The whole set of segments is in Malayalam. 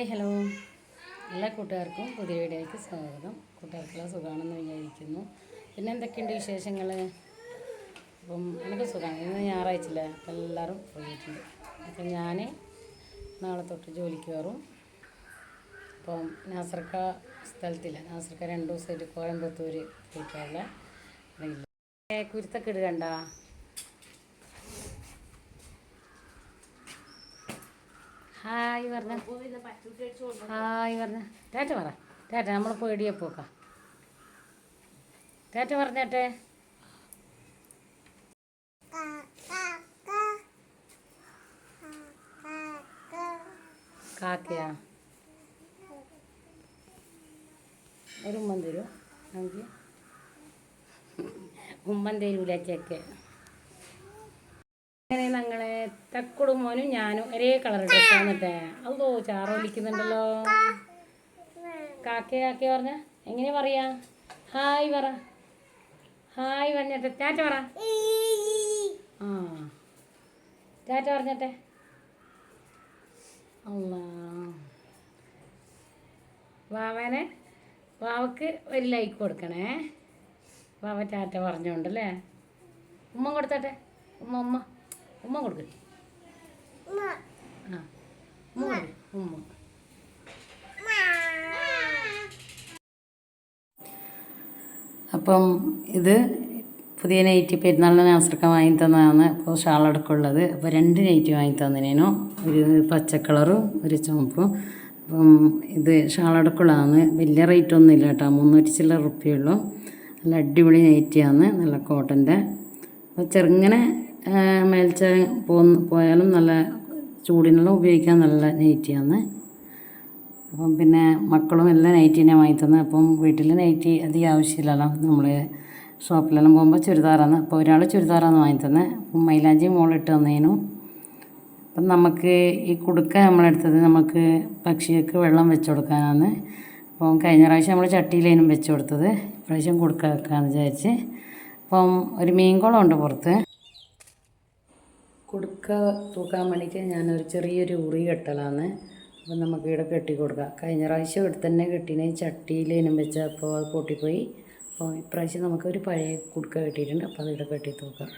Hi hello. എല്ലാ കൂട്ടുകാർക്കും പുതിയ വീഡിയോയ്ക്ക് സ്വാഗതം. കൂട്ടുകാർക്കെല്ലാം സുഖമാണെന്ന് വിചാരിക്കുന്നു. പിന്നെ എന്തൊക്കെയുണ്ട് വിശേഷങ്ങൾ അപ്പം എനിക്ക് സുഖമാണ് ഇന്ന് ഞായറാഴ്ചയില്ല അപ്പം എല്ലാവരും ഫ്രീ ആയിട്ടുണ്ട് അപ്പം ഞാൻ നാളെ തൊട്ട് ജോലിക്ക് കയറും. അപ്പം നാസർക്ക സ്ഥലത്തില്ല. നാസർക്ക രണ്ട് ദിവസമായിട്ട് കോയമ്പത്തൂർ പോയിട്ടുള്ള കുരുത്തൊക്കെ ഇടുകണ്ട ഹായ് പറഞ്ഞ. ഹായ് പറഞ്ഞ. ടാറ്റ പറ. ടാറ്റ നമ്മൾ പേടിയെ പോക്കാം ടാറ്റ പറഞ്ഞേട്ടെ കാക്കയാ. ഒരു ഉമ്മൻ തരുമോ നമുക്ക് ഉമ്മൻ തരൂല ചെക്ക് അങ്ങനെ ഞങ്ങളെ തക്കുടുമോനും ഞാനും ഒരേ കളർ ഡ്രസ് വന്നിട്ടേ അതോ ചാറോലിക്കുന്നുണ്ടല്ലോ കാക്കേ കാക്കേ പറഞ്ഞ. എങ്ങനെ പറയാ? ഹായ് പറ. ഹായ് പറഞ്ഞിട്ട്. ടാറ്റ പറ. ആ. ടാറ്റ പറഞ്ഞിട്ടെ. അല്ല വാവനെ വാവക്ക് ഒരു ലൈക്ക് കൊടുക്കണേ. വാവ ടാറ്റ പറഞ്ഞോണ്ടല്ലേ? ഉമ്മ കൊടുത്തട്ടെ? ഉമ്മ ഉമ്മ. ഉമ്മ കൊടുക്ക്. ആ. ഉമ്മ കൊടുക്ക്. ഉമ്മ. അപ്പം ഇത് പുതിയ നൈറ്റി പെരുന്നാളിന് നാസർക്ക വാങ്ങി തന്നതാണ് അപ്പോൾ ഷാളടക്കമുള്ളത് അപ്പോൾ രണ്ട് നൈറ്റി വാങ്ങി തന്നതിനു ഒരു പച്ചക്കളറും കളറും ഒരു ചുവപ്പും അപ്പം ഇത് ഷാളടക്കമുള്ളതാണ് വലിയ റേറ്റ് ഒന്നും ഇല്ല കേട്ടോ. മുന്നൂറ്റി ചില്ലറ റുപ്യുള്ളൂ നല്ല അടിപൊളി നൈറ്റിയാണ് നല്ല കോട്ടന്റെ. അപ്പോൾ ചെറുങ്ങനെ മേൽച്ച പോന്ന് പോയാലും നല്ല ചൂടിനെല്ലാം ഉപയോഗിക്കാൻ നല്ല നൈറ്റിയാണ്. അപ്പം പിന്നെ മക്കളും എല്ലാം നൈറ്റി തന്നെ വാങ്ങി തന്നെ അപ്പം വീട്ടിൽ നൈറ്റി അധികം ആവശ്യമില്ലല്ലോ. നമ്മൾ ഷോപ്പിലെല്ലാം പോകുമ്പോൾ ചുരിദാറാണ് അപ്പോൾ ഒരാൾ ചുരിദാറാണ് വാങ്ങി തന്നെ മൈലാഞ്ചി മോളിട്ട് തന്നതിനും അപ്പം നമുക്ക് ഈ കുടുക്ക നമ്മളെടുത്തത് നമുക്ക് പക്ഷികൾക്ക് വെള്ളം വെച്ച് കൊടുക്കാനാണ് അപ്പം കഴിഞ്ഞ പ്രാവശ്യം നമ്മൾ ചട്ടിയിലേനും വെച്ച് കൊടുത്തത്. ഇപ്രാവശ്യം കുടുക്ക വെക്കാമെന്ന് വിചാരിച്ച്. അപ്പം ഒരു മീൻകുളം ഉണ്ട് പുറത്ത്. കുടുക്ക തൂക്കാൻ വേണ്ടിയിട്ട് ഞാനൊരു ചെറിയൊരു ഉറി കെട്ടലാണ് അപ്പം നമുക്ക് ഇവിടെ കെട്ടി കൊടുക്കാം. കഴിഞ്ഞ പ്രാവശ്യം ഇവിടെ തന്നെ കെട്ടിന്. ചട്ടിയിലേനും വെച്ചപ്പോൾ അത് പൊട്ടിപ്പോയി. അപ്പോൾ ഇപ്രാവശ്യം നമുക്കൊരു പഴയ കുടുക്ക കെട്ടിയിട്ടുണ്ട്. അപ്പോൾ അത് ഇവിടെ കെട്ടി തൂക്കാം.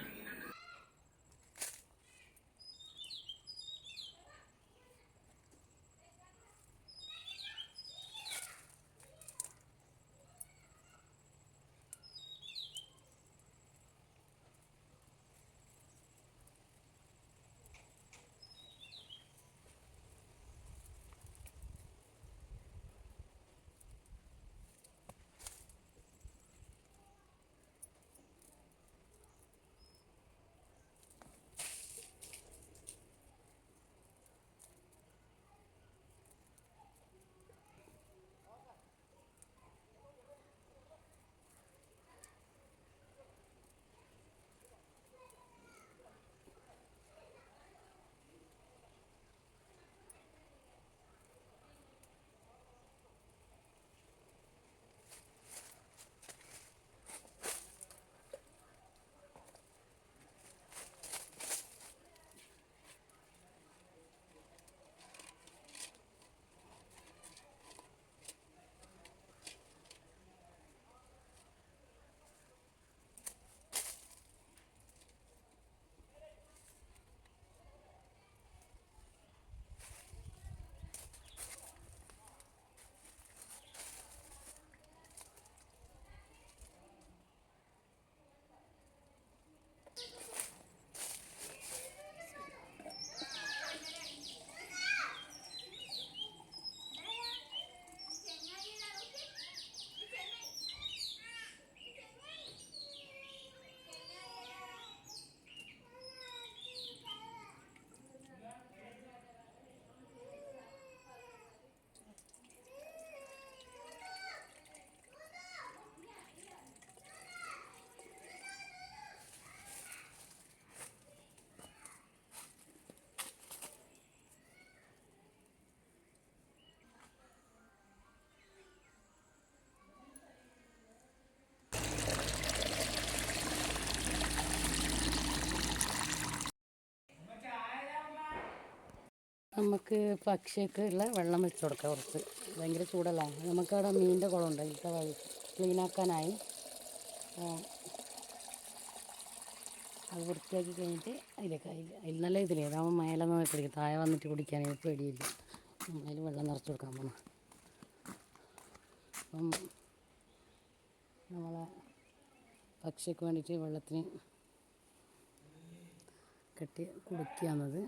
നമുക്ക് പക്ഷിയൊക്കെ ഉള്ള വെള്ളം വെച്ച് കൊടുക്കാം കുറച്ച്. ഭയങ്കര ചൂടല്ല? നമുക്കവിടെ മീനിന്റെ ഉണ്ട് ഇപ്പം ക്ലീനാക്കാനായി അത് വൃത്തിയാക്കി കഴിഞ്ഞിട്ട് അതിലേക്ക് അതിൽ നല്ല ഇതിലേ അതാവുമ്പോൾ മേലെ നിന്ന് കുടിക്കും താഴെ വന്നിട്ട് കുടിക്കാൻ പേടിയില്ല. അതിൽ വെള്ളം നിറച്ച് കൊടുക്കാൻ പോകണം അപ്പം നമ്മളെ പക്ഷിക്ക് വേണ്ടിയിട്ട് വെള്ളത്തിന് കെട്ടി കുടിക്കുകയെന്നത്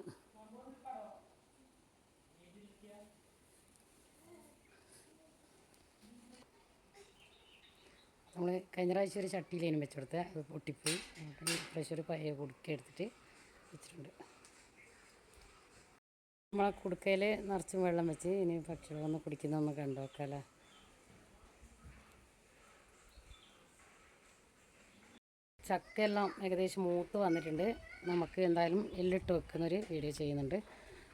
നമ്മൾ കഴിഞ്ഞ പ്രാവശ്യം ഒരു ചട്ടിയിലേനും വെച്ച് കൊടുത്തത് അത് പൊട്ടിപ്പോയി. നമുക്ക് ഇപ്രാവശ്യം ഒരു പഴയ കുടുക്ക എടുത്തിട്ട് വെച്ചിട്ടുണ്ട്. നമ്മളെ കുടുക്കയിൽ നിറച്ചും വെള്ളം വെച്ച് ഇനി പക്ഷികൾ വന്ന് കുടിക്കുന്നൊന്ന് കണ്ടു നോക്കാമല്ലേ ചക്കയെല്ലാം ഏകദേശം മൂത്ത് വന്നിട്ടുണ്ട്. നമുക്ക് എന്തായാലും എള്ളിട്ട് വെക്കുന്നൊരു വീഡിയോ ചെയ്യുന്നുണ്ട്.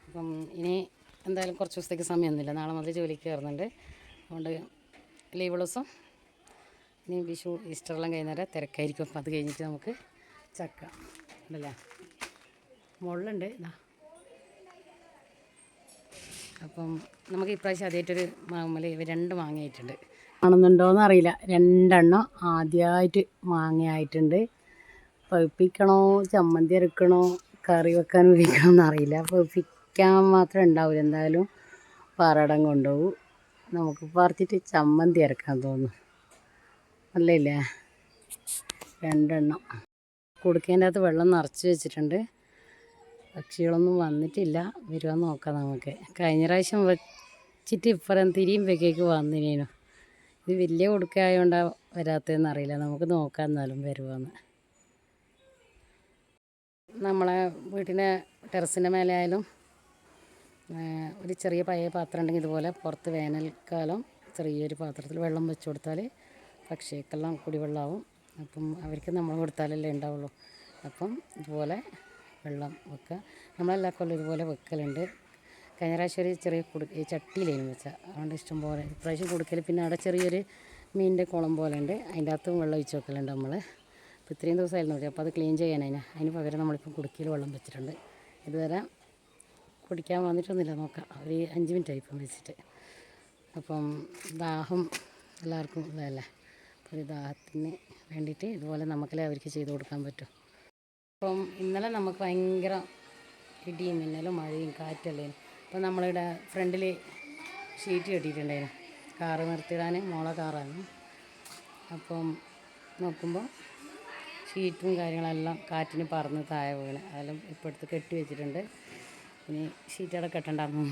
അപ്പം ഇനി എന്തായാലും കുറച്ച് ദിവസത്തേക്ക് സമയമൊന്നുമില്ല. നാളെ മുതൽ ജോലിക്ക് കയറുന്നുണ്ട്. അതുകൊണ്ട് ലീവ് ദിവസം ഇനി വിഷു ഈസ്റ്ററെല്ലാം കഴിയുന്നേരം തിരക്കായിരിക്കും. അപ്പം അത് കഴിഞ്ഞിട്ട് നമുക്ക് ചക്ക ഉണ്ടല്ലേ? മുള്ളുണ്ട് ഇതാ അപ്പം നമുക്ക് ഇപ്രാവശ്യം ആദ്യമായിട്ടൊരു മാമല രണ്ട് മാങ്ങയായിട്ടുണ്ട്. ആണെന്നുണ്ടോയെന്ന് അറിയില്ല. രണ്ടെണ്ണം ആദ്യമായിട്ട് മാങ്ങയായിട്ടുണ്ട്. പഴുപ്പിക്കണോ? ചമ്മന്തി അരക്കണോ? കറി വെക്കാൻ ഉപയോഗിക്കണമെന്ന് അറിയില്ല. പഴുപ്പിക്കാൻ മാത്രം ഉണ്ടാവില്ല. എന്തായാലും പാറടം കൊണ്ടുപോകും. നമുക്ക് പറിച്ചിട്ട് ചമ്മന്തി അരക്കാൻ തോന്നുന്നു. അല്ലേ രണ്ടെണ്ണം. കുടുക്കേന്റെ അകത്ത് വെള്ളം നിറച്ച് വെച്ചിട്ടുണ്ട്. പക്ഷികളൊന്നും വന്നിട്ടില്ല. വരുവാൻ നോക്കാം നമുക്ക്. കഴിഞ്ഞ പ്രാവശ്യം വെച്ചിട്ട് ഇപ്പുറം തിരിയുമ്പോഴേക്ക് വന്നിനേനു. ഇത് വലിയ കൊടുക്കായതുകൊണ്ടാണ് വരാത്തതെന്ന് അറിയില്ല. നമുക്ക് നോക്കാം എന്നാലും വരുവാന്ന്. നമ്മളെ വീട്ടിന്റെ ടെറസിന്റെ മേലെ ആയാലും ഒരു ചെറിയ പഴയ പാത്രം ഉണ്ടെങ്കിൽ ഇതുപോലെ പുറത്ത് വേനൽക്കാലം ചെറിയൊരു പാത്രത്തിൽ വെള്ളം വെച്ച് കൊടുത്താൽ പക്ഷികൾക്കെല്ലാം കുടിവെള്ളമാവും അപ്പം അവർക്ക് നമ്മൾ കൊടുത്താലല്ലേ ഉണ്ടാവുള്ളൂ. അപ്പം ഇതുപോലെ വെള്ളം വെക്കുക. നമ്മളെല്ലാ കൊല്ലം ഇതുപോലെ വെക്കലുണ്ട്. കഴിഞ്ഞ പ്രാവശ്യം ഒരു ചെറിയ കുടു ഈ വെച്ചാൽ അതുകൊണ്ട് ഇഷ്ടം പോലെ. ഇപ്രാവശ്യം കൊടുക്കൽ. പിന്നെ അവിടെ ചെറിയൊരു മീനിന്റെ കുളം പോലെ ഉണ്ട് അതിന്റെ അകത്തും വെള്ളം ഒഴിച്ച് വെക്കലുണ്ട് നമ്മൾ അപ്പോൾ ഇത്രയും ദിവസമായിരുന്നു ഇവിടെ. അപ്പോൾ അത് ക്ലീൻ ചെയ്യാനതിന് അതിന് പകരം നമ്മളിപ്പോൾ കുടുക്കിയിൽ വെള്ളം വെച്ചിട്ടുണ്ട്. ഇതുവരെ കുടിക്കാൻ വന്നിട്ടൊന്നുമില്ല. നോക്കാം. ഒരു അഞ്ച് മിനിറ്റ് ആയിപ്പം വെച്ചിട്ട്. അപ്പം ദാഹം എല്ലാവർക്കും ഇതല്ലേ ഒരു ദാഹത്തിന് വേണ്ടിയിട്ട് ഇതുപോലെ നമുക്കല്ലേ അവർക്ക് ചെയ്ത് കൊടുക്കാൻ പറ്റും. അപ്പം ഇന്നലെ നമുക്ക് ഭയങ്കര ഇടിയും മിന്നലും മഴയും കാറ്റല്ലേ. അപ്പം നമ്മളിവിടെ ഫ്രണ്ടിൽ ഷീറ്റ് കെട്ടിയിട്ടുണ്ടായിരുന്നു. കാറ് നിർത്തിയിടാൻ മോളെ കാറാണ്. അപ്പം നോക്കുമ്പോൾ ഷീറ്റും കാര്യങ്ങളെല്ലാം കാറ്റിന് പറന്ന് താഴെ വീണ്. അതെല്ലാം ഇപ്പോഴത്തെ കെട്ടി വെച്ചിട്ടുണ്ട്. ഇനി ഷീറ്റ് അവിടെ കെട്ടണ്ടായിരുന്നു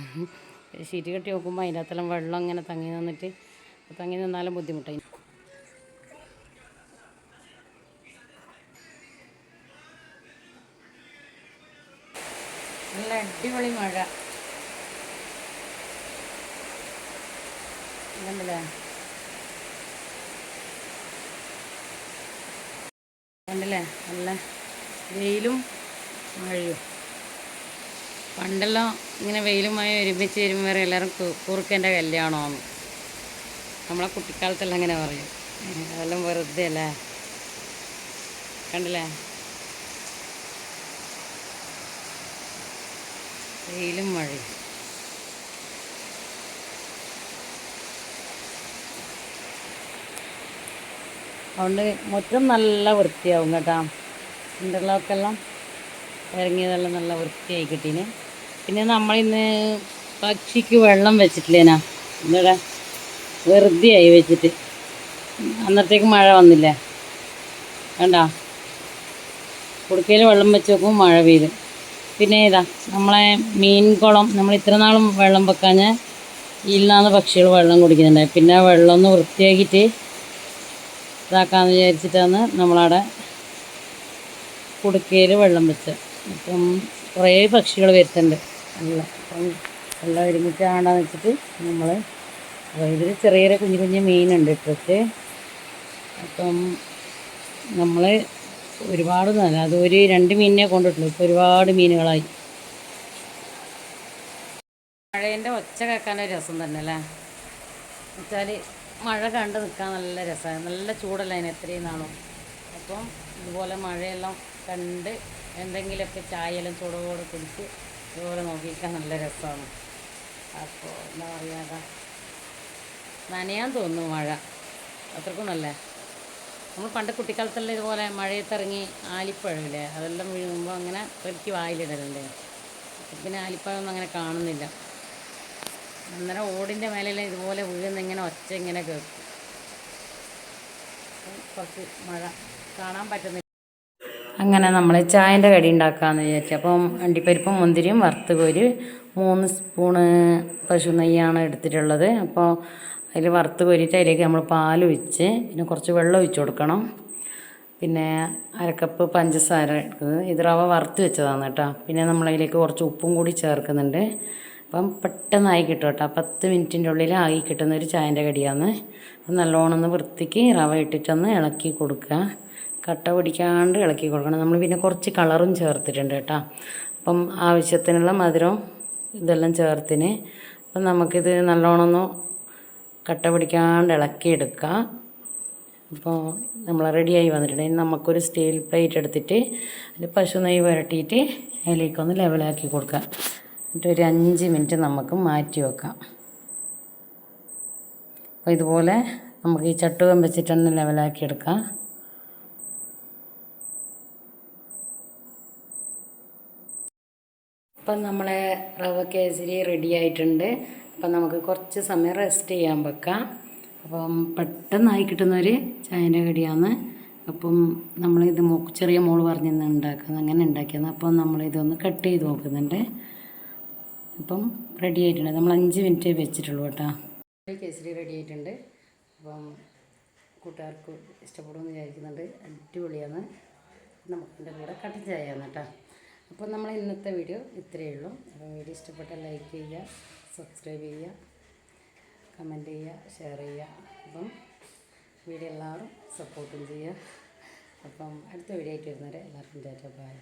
ഷീറ്റ് കെട്ടി നോക്കുമ്പോൾ അതിന്റെ അകത്തെല്ലാം വെള്ളം ഇങ്ങനെ തങ്ങി നിന്നിട്ട് തങ്ങി നിന്നാലും ബുദ്ധിമുട്ടായി. അടിപൊളി മഴ. കണ്ടില്ലേ? നല്ല വെയിലും മഴയും. പണ്ടെല്ലാം ഇങ്ങനെ വെയിലും മഴ ഒരുമിച്ച് വരുമ്പോൾ വരെ എല്ലാവരും കുറുക്കന്റെ കല്യാണമാണ് നമ്മളെ കുട്ടിക്കാലത്തെല്ലാം അങ്ങനെ പറയും. അതെല്ലാം വെറുതെ അല്ലേ കണ്ടില്ലേ? വെയിലും മഴയും. അതുകൊണ്ട് മുറ്റം നല്ല വൃത്തിയാവും കേട്ടോ. ഇന്റർലോക്കെല്ലാം ഇറങ്ങിയതെല്ലാം നല്ല വൃത്തിയായി കിട്ടീന്. പിന്നെ നമ്മളിന്ന് പക്ഷിക്ക് വെള്ളം വെച്ചിട്ടില്ലേനാ? എന്താ വെറുതെ ആയി വെച്ചിട്ട്. അന്നത്തേക്ക് മഴ വന്നില്ലേ? വേണ്ട കുടുക്കയിൽ വെള്ളം വെച്ച് നോക്കുമ്പോൾ മഴ പെയ്ത്. പിന്നെ ഇതാ നമ്മളെ മീൻ കുളം നമ്മൾ ഇത്ര നാളും വെള്ളം വെക്കാഞ്ഞ ഇല്ലാന്ന് പക്ഷികൾ വെള്ളം കുടിക്കുന്നുണ്ടായി പിന്നെ വെള്ളം ഒന്ന് വൃത്തിയാക്കിയിട്ട് ഇതാക്കാമെന്ന് വിചാരിച്ചിട്ടാണ് നമ്മളവിടെ കുടുക്കയിൽ വെള്ളം വെച്ചത്. അപ്പം കുറേ പക്ഷികൾ വരുത്തുന്നുണ്ട് നല്ല അപ്പം വെള്ളം ആണ്ടാന്ന് വെച്ചിട്ട് നമ്മൾ ഇതിൽ ചെറിയ ചെറിയ കുഞ്ഞു കുഞ്ഞു മീനുണ്ട് ഇട്ടിട്ട് അപ്പം നമ്മൾ ഒരുപാട് നല്ല അത് ഒരു രണ്ട് മീനിനെ കൊണ്ടിട്ടുള്ളൂ. ഇപ്പോൾ ഒരുപാട് മീനുകളായി. മഴേന്റെ ഒച്ച കേൾക്കാനൊരു രസം തന്നെ അല്ലേ? വെച്ചാൽ മഴ കണ്ട് നിൽക്കാൻ നല്ല രസമാണ് നല്ല ചൂടല്ല അതിന് എത്രയും നാളും. അപ്പം ഇതുപോലെ മഴയെല്ലാം കണ്ട് എന്തെങ്കിലുമൊക്കെ ചായയെല്ലാം ചൂടോടെ കുടിച്ച് ഇതുപോലെ നോക്കിക്കാൻ നല്ല രസമാണ് അപ്പോൾ എന്താ പറയുക നനയാൻ തോന്നുന്നു മഴ. അത്രക്കും നല്ല? നമ്മൾ പണ്ട് കുട്ടിക്കാലത്തെല്ലാം ഇതുപോലെ മഴയത്തിറങ്ങി ആലിപ്പഴമില്ലേ അതെല്ലാം വീഴുമ്പോൾ അങ്ങനെ പെരുക്കി വായിലിടലുണ്ട്. പിന്നെ ആലിപ്പഴമൊന്നും അങ്ങനെ കാണുന്നില്ല. അന്നേരം ഓടിന്റെ മേലെല്ലാം ഇതുപോലെ വീഴുന്ന ഇങ്ങനെ ഒച്ച ഇങ്ങനെ കേൾക്കും. കുറച്ച് മഴ കാണാൻ പറ്റുന്നില്ല. അങ്ങനെ നമ്മൾ ചായന്റെ കടി ഉണ്ടാക്കാമെന്ന് വിചാരിച്ചു. അപ്പം അണ്ടിപ്പരിപ്പും മുന്തിരിയും വറുത്ത് കോരി മൂന്ന് സ്പൂണ് പശു നെയ്യാണ് എടുത്തിട്ടുള്ളത്. അപ്പോൾ അതിൽ വറുത്ത് കോരിയിട്ട് അതിലേക്ക് നമ്മൾ പാൽ ഒഴിച്ച് പിന്നെ കുറച്ച് വെള്ളം ഒഴിച്ച് കൊടുക്കണം. പിന്നെ അരക്കപ്പ് പഞ്ചസാര എടുക്കുന്നത് ഇത് റവ വറുത്ത് വെച്ചതാണ് കേട്ടോ. പിന്നെ നമ്മൾ അതിലേക്ക് കുറച്ച് ഉപ്പും കൂടി ചേർക്കുന്നുണ്ട്. അപ്പം പെട്ടെന്നായി കിട്ടും കേട്ടോ. പത്ത് മിനിറ്റിന്റെ ഉള്ളിൽ ആയി കിട്ടുന്ന ഒരു ചായന്റെ കടിയാണ്. അപ്പം നല്ലോണം ഒന്ന് വൃത്തിക്ക് റവ ഇട്ടിട്ടൊന്ന് ഇളക്കി കൊടുക്കുക. കട്ട പിടിക്കാണ്ട് ഇളക്കി കൊടുക്കണം. നമ്മൾ പിന്നെ കുറച്ച് കളറും ചേർത്തിട്ടുണ്ട് കേട്ടോ. അപ്പം ആവശ്യത്തിനുള്ള മധുരം ഇതെല്ലാം ചേർത്തിന്. അപ്പം നമുക്കിത് നല്ലോണം ഒന്ന് കട്ട പിടിക്കാണ്ട് ഇളക്കിയെടുക്കുക അപ്പോൾ നമ്മൾ റെഡിയായി വന്നിട്ടുണ്ട്. ഇനി നമുക്കൊരു സ്റ്റീൽ പ്ലേറ്റ് എടുത്തിട്ട് അതിൽ പശു നെയ്യ് പുരട്ടിയിട്ട് അതിലേക്കൊന്ന് ലെവലാക്കി കൊടുക്കുക എന്നിട്ട് ഒരു അഞ്ച് മിനിറ്റ് നമുക്ക് മാറ്റി വെക്കാം. അപ്പോൾ ഇതുപോലെ നമുക്ക് ഈ ചട്ടുകം വെച്ചിട്ടൊന്ന് ലെവലാക്കി എടുക്കാം. അപ്പം നമ്മളെ റവ കേസരി റെഡി ആയിട്ടുണ്ട്. അപ്പം നമുക്ക് കുറച്ച് സമയം റെസ്റ്റ് ചെയ്യാൻ വെക്കാം. അപ്പം പെട്ടെന്നായി കിട്ടുന്നൊരു ചായന്റെ കടിയാണ്. അപ്പം നമ്മളിത് മോ ചെറിയ മോൾ പറഞ്ഞിരുന്നു ഉണ്ടാക്കുന്നത് അങ്ങനെ ഉണ്ടാക്കിയത് അപ്പം നമ്മളിതൊന്ന് കട്ട് ചെയ്ത് നോക്കുന്നുണ്ട്. അപ്പം റെഡി ആയിട്ടുണ്ട്. നമ്മൾ അഞ്ച് മിനിറ്റ് വെച്ചിട്ടുള്ളൂ കേട്ടോ. കേസരി റെഡി ആയിട്ടുണ്ട്. അപ്പം കൂട്ടുകാർക്ക് ഇഷ്ടപ്പെടുമെന്ന് വിചാരിക്കുന്നുണ്ട്. അടിപൊളിയാണ്. നമുക്കിന്റെ കൂടെ കട്ടൻ ചായയാണ് കേട്ടോ. അപ്പോൾ നമ്മൾ ഇന്നത്തെ വീഡിയോ ഇത്രയേ ഉള്ളൂ. അപ്പോൾ വീഡിയോ ഇഷ്ടപ്പെട്ടാൽ ലൈക്ക് ചെയ്യുക സബ്സ്ക്രൈബ് ചെയ്യുക കമന്റ് ചെയ്യുക ഷെയർ ചെയ്യുക. അപ്പം വീഡിയോ എല്ലാവരും സപ്പോർട്ടും ചെയ്യുക. അപ്പം അടുത്ത വീഡിയോ ആയിട്ട് വരുന്നവരെ എല്ലാവർക്കും ടാറ്റ ബൈ.